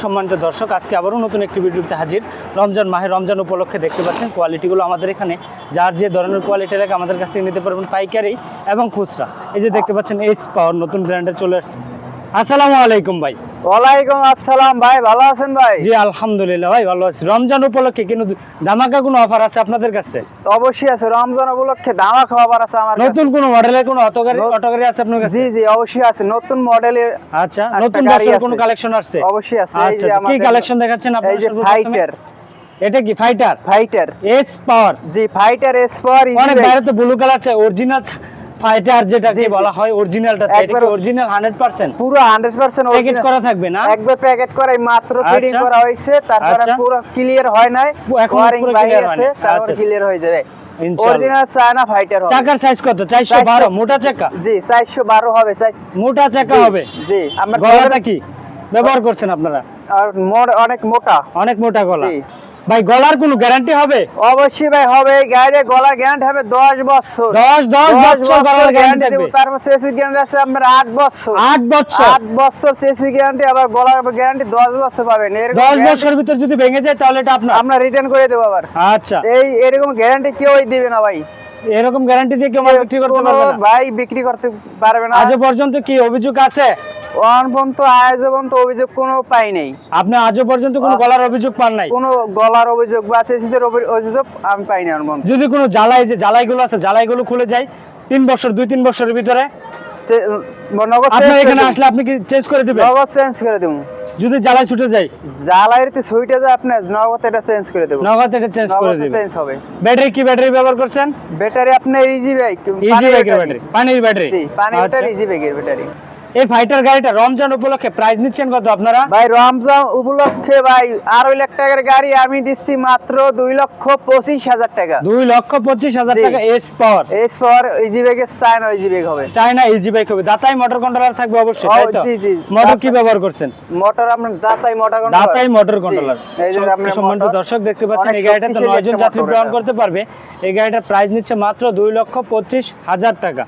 সম্মানিত দর্শক, আজকে আবারও নতুন একটি ভিডিওতে হাজির। রমজান মাহে রমজান উপলক্ষে দেখতে পাচ্ছেন কোয়ালিটিগুলো আমাদের এখানে। যার যে ধরনের কোয়ালিটি লাগে আমাদের কাছ থেকে নিতে পারবেন পাইকারি এবং খুচরা। এই যে দেখতে পাচ্ছেন এইচ পাওয়ার নতুন ব্র্যান্ডে চলে আসছে। আসসালামু আলাইকুম ভাই। ওয়ালাইকুম আসসালাম ভাই ভালো আছেন ভাই? জি আলহামদুলিল্লাহ ভাই ভালো আছি। রমজান উপলক্ষে কিন্তু ধামাকা কোনো অফার আছে আপনাদের কাছে? অবশ্যই আছে রমজান উপলক্ষে দামা খাবার আছে আমার নতুন কোনো মডেলের কোনো অটোগাড়ি আছে আপনার কাছে? জি জি অবশ্যই আছে। নতুন মডেলের আচ্ছা নতুন বছর আছে। কোনো কালেকশন আসছে? অবশ্যই আছে। এই আচ্ছা যে আচ্ছা, কি কালেকশন দেখাচ্ছেন এই যে ফাইটার এটা কি fighter fighter H power G fighter S for অনেক বাইরে তো ব্লু কালার চাই অরিজিনাল ফাইটার জি। বলা হয় অরিজিনালটা এটা অরিজিনাল 100% পুরো 100% প্যাকেট করা থাকবে না? একবার প্যাকেট করাই মাত্র আচ্ছা। করা হয়েছে তারপরে আচ্ছা। পুরো ক্লিয়ার হয় নাই। এখনও পুরো আছে তারপরে আচ্ছা, ক্লিয়ার হয়ে যাবে। অরিজিনাল চায়না ফাইটার হবে। চাকার সাইজ কত? 412 মোটা চাকা? জি 412 হবে চাই- মোটা চাকা হবে? জি আমরা গলাটা কি? ব্যবহার করছেন আপনারা? আর অনেক মোটা। অনেক মোটা গলা। ভাই গলার কোনো গ্যারান্টি হবে? অবশ্যই ভাই হবে। গাড়ি গলার গ্যারান্টি হবে দশ বছর। 10 10 বছর গলার গ্যারান্টি দেবো। তারপর সিসি গ্যারান্টি আছে আপনার আট বছর। 8 বছর? আট বছর সিসি গ্যারান্টি আবার গলার গ্যারান্টি দশ বছর পাবেন। এরকম 10 guarantee বছর ভিতর যদি ভেঙে যায় তাহলে এটা আপনার। আমরা রিটার্ন করে দেবো আবার। আচ্ছা। এই এরকম গ্যারান্টি কেউই দিবে না ভাই। এরকম গ্যারান্টি দিয়ে কেউ বিক্রি করতে পারবে না? ভাই বিক্রি করতে পারবে না। আজ পর্যন্ত কি অভিযোগ আছে? অন পর্যন্ত আজ পর্যন্ত অভিযোগ কোনো পাই নাই। আপনি আজও পর্যন্ত কোনো গলার অভিযোগ পান নাই? কোনো গলার অভিযোগ বা সিসির অভিযোগ আমি পাই না পর্যন্ত যদি কোনো জ্বালাই যে জ্বালাইগুলো আছে জ্বালাইগুলো খুলে যায় তিন বছর দুই তিন বছরের ভিতরে? নগদ আপনার এখানে আসলে আপনি কি চেঞ্জ করে দেবো। দিবেন? নগদ চেঞ্জ করে দেবো। যদি জ্বালাই ছুটে যায়? জ্বালাইতে সুইটে যে আপনার নগদ এটা চেঞ্জ করে দেবো। নগদ এটা চেঞ্জ করে দিবেন। চেঞ্জ হবে। ব্যাটারি কি ব্যাটারি ব্যবহার করছেন? ব্যাটারি আপনার ইজি বাইক ইজি বাইকের ব্যাটারি। পানির ব্যাটারি। জি আচ্ছা। ব্যাটারি ইজি বাইকের ব্যাটারি। এই ফাইটার গাড়িটা রমজান উপলক্ষে প্রাইস নিচ্ছেন কত আপনারা? ভাই রমজান উপলক্ষে ভাই আড়াই লাখ টাকার গাড়ি আমি দিচ্ছি মাত্র দুই লক্ষ পঁচিশ হাজার টাকা। দুই লক্ষ পঁচিশ হাজার টাকা এস পাওয়ার এস পর ইজি বাইকের চায়না ইজি বাইক হবে। চায়না ইজি বাইক হবে। দাতাই মোটর কন্ট্রোলার থাকবে অবশ্যই তো? জি, জি। মোটর কি ব্যবহার করছেন? মোটর আপনার দাতাই মোটর কন্ট্রোলার দাতাই মোটর কন্ট্রোলার এই যে আপনার সম্মানিত দর্শক দেখতে পাচ্ছেন এই গাড়িটাতে শক্তিশালী নয় জন যাত্রী গ্রহণ করতে পারবে। এই গাড়িটার প্রাইস নিচ্ছে মাত্র দুই লক্ষ পঁচিশ হাজার টাকা।